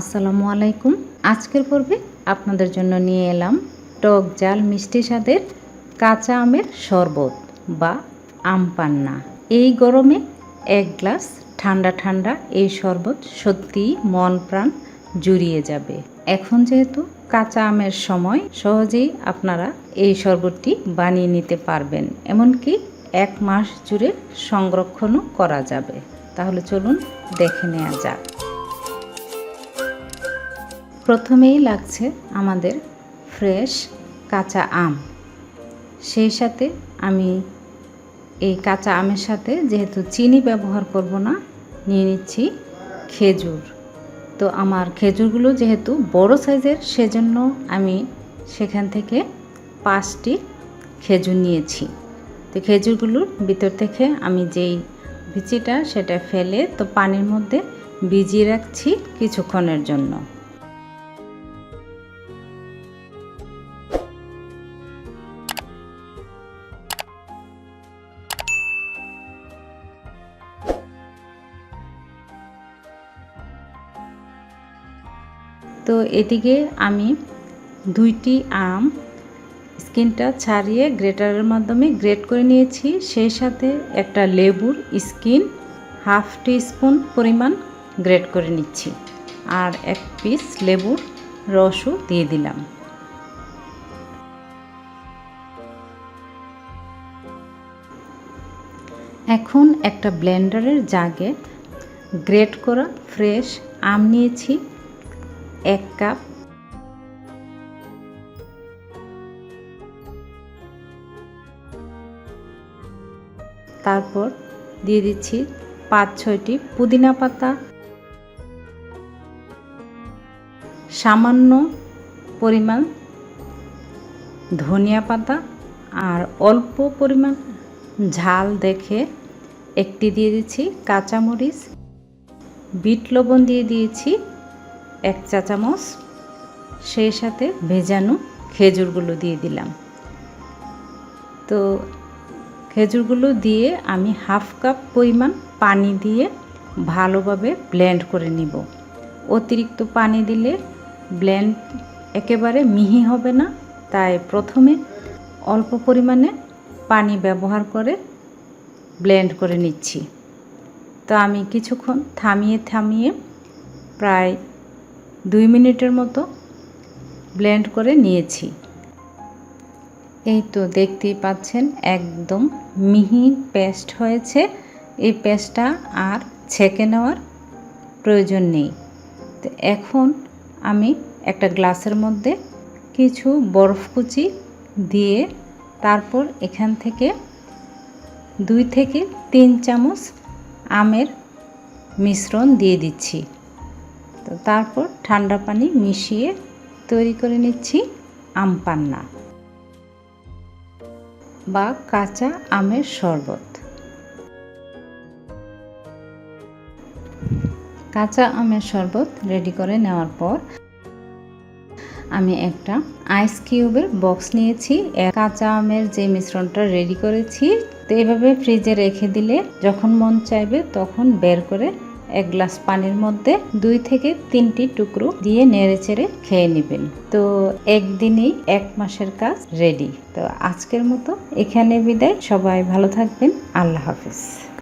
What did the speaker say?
আসসালামু আলাইকুম। আজকের পর্বে আপনাদের জন্য নিয়ে এলাম টক জাল মিষ্টি স্বাদের কাঁচা আমের শরবত বা আম পান্না। এই গরমে এক গ্লাস ঠান্ডা ঠান্ডা এই শরবত সত্যিই মন প্রাণ জুড়িয়ে যাবে। এখন যেহেতু কাঁচা আমের সময়, সহজেই আপনারা এই শরবতটি বানিয়ে নিতে পারবেন। এমনকি এক মাস জুড়ে সংরক্ষণও করা যাবে। তাহলে চলুন দেখে নেওয়া যাক। প্রথমেই লাগছে আমাদের ফ্রেশ কাঁচা আম। সেই সাথে আমি এই কাঁচা আমের সাথে যেহেতু চিনি ব্যবহার করব না, নিয়ে নিচ্ছি খেজুর। তো আমার খেজুরগুলো যেহেতু বড় সাইজের, সেজন্য আমি সেখান থেকে পাঁচটি খেজুর নিয়েছি। তো খেজুরগুলোর ভিতর থেকে আমি যেই বিচিটা সেটা ফেলে তো পানির মধ্যে ভিজিয়ে রাখছি কিছুক্ষণের জন্য। তো এদিকে আমি দুইটি আম স্কিনটা ছাড়িয়ে গ্রেটারের মাধ্যমে গ্রেট করে নিয়েছি। সেই সাথে একটা লেবুর স্কিন হাফ টি স্পুন পরিমাণ গ্রেট করে নিচ্ছি আর এক পিস লেবুর রসও দিয়ে দিলাম। এখন একটা ব্লেন্ডারের জাগে গ্রেট করা ফ্রেশ আম নিয়েছি। এক কাপ। তারপর দিয়ে দিচ্ছি পাঁচ, ছয়টি পুদিনা পাতা। সামান্য পরিমাণ ধনিয়া পাতা আর অল্প পরিমাণ ঝাল দেখে একটি দিয়ে দিচ্ছি কাঁচামরিচ। বিট লবণ দিয়ে দিয়েছি এক চা চামচ সেই সাথে ভেজানো খেজুরগুলো দিয়ে দিলাম। তো খেজুরগুলো দিয়ে আমি হাফ কাপ পরিমাণ পানি দিয়ে ভালোভাবে ব্লেন্ড করে নিব। অতিরিক্ত পানি দিলে ব্লেন্ড একেবারে মিহি হবে না, তাই প্রথমে অল্প পরিমাণে পানি ব্যবহার করে ব্লেন্ড করে নিচ্ছি। তো আমি কিছুক্ষণ থামিয়ে থামিয়ে প্রায় দুই মিনিটের মতো ব্লেন্ড করে নিয়েছি। এই তো দেখতেই পাচ্ছেন, একদম মিহি পেস্ট হয়েছে। এই পেস্টটা আর ছেঁকে নেওয়ার প্রয়োজন নেই। তো এখন আমি একটা গ্লাসের মধ্যে কিছু বরফ কুচি দিয়ে তারপর এখান থেকে দুই থেকে তিন চামচ আমের মিশ্রণ দিয়ে দিচ্ছি। তো তারপর ঠান্ডা পানি মিশিয়ে তৈরি করে নিচ্ছি আম পান্না বা কাঁচা আমের শরবত। কাঁচা আমের শরবত রেডি করে নেওয়ার পর আমি একটা আইস কিউবের বক্স নিয়েছি। কাঁচা আমের যে মিশ্রণটা রেডি করেছি, তো এভাবে ফ্রিজে রেখে দিলে যখন মন চাইবে তখন বের করে এক গ্লাস পানির মধ্যে দুই থেকে তিনটি টুকরো দিয়ে নেড়ে চেড়ে খেয়ে নেবেন। তো একদিনই এক মাসের কাজ রেডি। তো আজকের মতো এখানে বিদায়। সবাই ভালো থাকবেন। আল্লাহ হাফিজ।